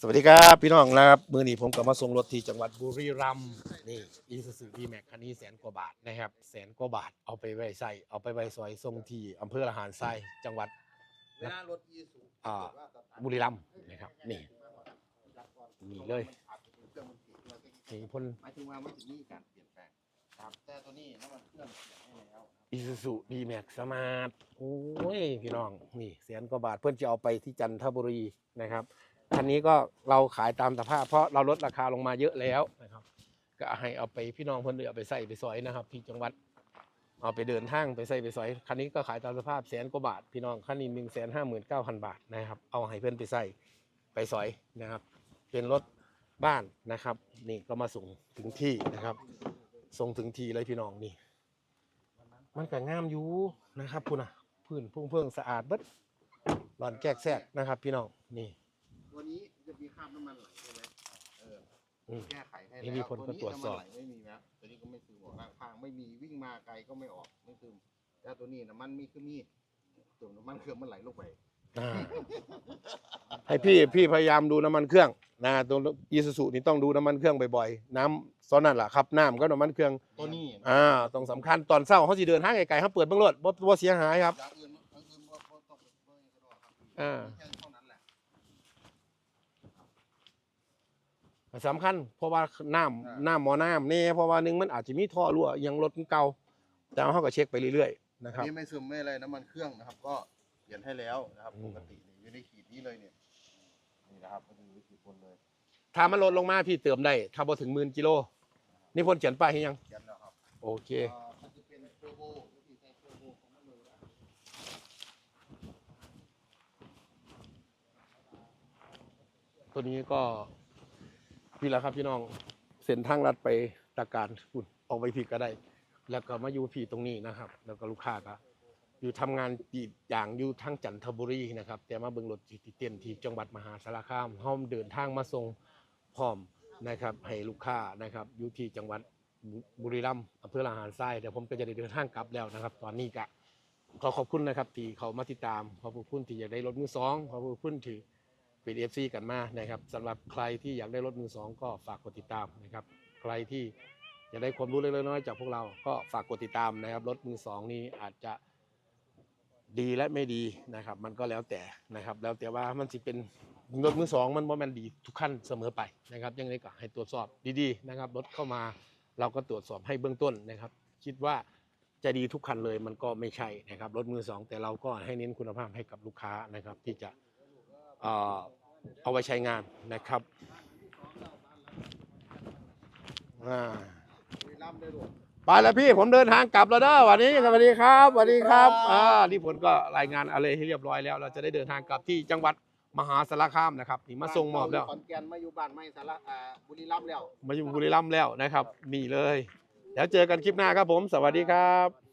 สวัสดีครับพี่น้องนะครับมือนี้ผมก็มาส่งรถที่จังหวัดบุรีรัมย์นี่อีซูซูดีแม็กคันนี้แสนกว่าบาทนะครับแสนกว่าบาทเอาไปไว้ใส่เอาไปไว้ซอยทรงที่อำเภอละหารไส้จังหวัดเวลารถยีสูอ่าบุรีรัมย์นะครับนี่นี่เลยนี่พ่นหมายถึงว่ามันจะมีการเปลี่ยนแปลงครับแต่ตัวนี้น้ำมันเครื่องเปลี่ยนให้แล้วอีซูซูดีแม็กสมาร์ทโอ้ยพี่น้องนี่แสนกว่าบาทเพื่อนจะเอาไปที่จันทบุรีนะครับ คันนี้ก็เราขายตามสภาพ เพราะเราลดราคาลงมาเยอะแล้วนะครับ ก็ให้เอาไปพี่น้องเพื่อนเลยเอาไปใส่ไปสอยนะครับที่จังหวัดเอาไปเดินทางไปใส่ไปสอยคันนี้ก็ขายตามสภาพแสนกว่าบาท พี่น้องคันนี้หนึ่งแสนห้าหมื่นเก้าพันบาทนะครับเอาให้เพื่อนไปใส่ไปสอยนะครับ เป็นรถบ้านนะครับ นี่ก็มาส่งถึงที่นะครับ ส่งถึงที่เลยพี่น้องนี่ มันก็งามอยู่นะครับพุ่นอะพื้นพุ่งเพิ่งสะอาดเบิดหลอนแจกแซกนะครับ พี่น้องนี่ ตัวนี้จะมีคราบน้ำมันไหลใช่ไหมเอออืมแก้ไขให้นี่แล้วมีคนก็ตรวจสอบน้ำมันไหลไม่มีนะตัวนี้ก็ไม่ซึมออกข้างข้างไม่มีวิ่งมาไกลก็ไม่ออกไม่ซึมแต่ตัวนี้น้ำมันมีคือมีตัวน้ำมันเครื่องมันไหลลงไป อ่าให้พี่พี่พยายามดูน้ำมันเครื่องนะตัวอีซูซูนี่ต้องดูน้ำมันเครื่องบ่อยๆน้ำซ้อนนั่นแหละครับน้ำก็น้ำมันเครื่องตัวนี้อ่าต้องสำคัญตอนเช้าเขาสิเดินทางไกลๆเขาเปิดเบิ่งรถบ่บ่เสียหายครับ อย่างอื่นอย่างอื่นว่าต้องเบิ่งก็ได้ครับอ่า แค่เท่านั้นแหละ สำคัญเพราะว่าน้ำน้ำหมอน้ำนี่เพราะว่าหนึงมันอาจจะมีท่อรั่วอยังรถมันเก่าแต่เขาก็เช็คไปเรื่อยๆนะครับ นี่ไม่ซึมไม่อะไรน้ำมันเครื่องนะครับ ก็เปลี่ยนให้แล้วนะครับอืม ปกตินี่อยู่ในขีดนี้เลยเนี่ยนี่นะครับก็คือขีดบนเลยถ้ามันลดลงมาพี่เติมได้ถ้าพอถึงหมื่นกิโลนี่พ่นเขียนป้ายให้ยัง ยันแล้วครับโอเค อ่ามันจะเป็นเทอร์โบวิธีใช้เทอร์โบของมันเลยนะตัวนี้ก็ พี่ละครับพี่น้องเส้นทางลัดไปตะการคุณออกไปผิดก็ได้ แล้วก็มาอยู่พี่ตรงนี้นะครับ แล้วก็ลูกค้าก็อยู่ทำงานอีกอย่างอยู่ทั้งจันทบุรีนะครับ แต่มาเบิ่งรถที่เต้นที่จังหวัดมหาสารคามห้อมเดินทางมาส่งพร้อมนะครับ ให้ลูกค้านะครับอยู่ที่จังหวัดบุรีรัมย์อำเภอละหารทรายเดี๋ยวผมก็จะได้เดินทางกลับแล้วนะครับ ตอนนี้ก็ขอขอบคุณนะครับที่เขามาติดตามขอบคุณที่อยากได้รถมือสองขอบคุณที่ เป็นเอฟซีกันมานะครับสำหรับใครที่อยากได้รถมือสองก็ฝากกดติดตามนะครับใครที่อยากได้ความรู้เล็กๆน้อยๆจากพวกเราก็ฝากกดติดตามนะครับรถมือสองนี้อาจจะดีและไม่ดีนะครับ มันก็แล้วแต่นะครับ แล้วแต่ว่ามันสิเป็นรถมือสองมันว่ามันดีทุกขั้นเสมอไปนะครับ ยังไงก็ให้ตรวจสอบดีๆนะครับรถเข้ามาเราก็ตรวจสอบให้เบื้องต้นนะครับ คิดว่าจะดีทุกคันเลยมันก็ไม่ใช่นะครับรถมือสองแต่เราก็ให้เน้นคุณภาพให้กับลูกค้านะครับที่จะ เอ่อเอาไว้ใช้งานนะครับอ่าบุรีรัมย์ได้ด้วยไปแล้วพี่ผมเดินทางกลับแล้วเด้อวันนี้สวัสดีครับสวัสดีครับอ่านี่ผลก็รายงานอะไรให้เรียบร้อยแล้ว เราจะได้เดินทางกลับที่จังหวัดมหาสารคามนะครับนี่มาส่งมอบแล้วขอนแก่นมาอยู่บ้านไม่สาระอ่าบุรีรัมย์แล้วมาอยู่บุรีรัมย์แล้วนะครับนี่เลยแล้วเจอกันคลิปหน้าครับผม สวัสดีครับ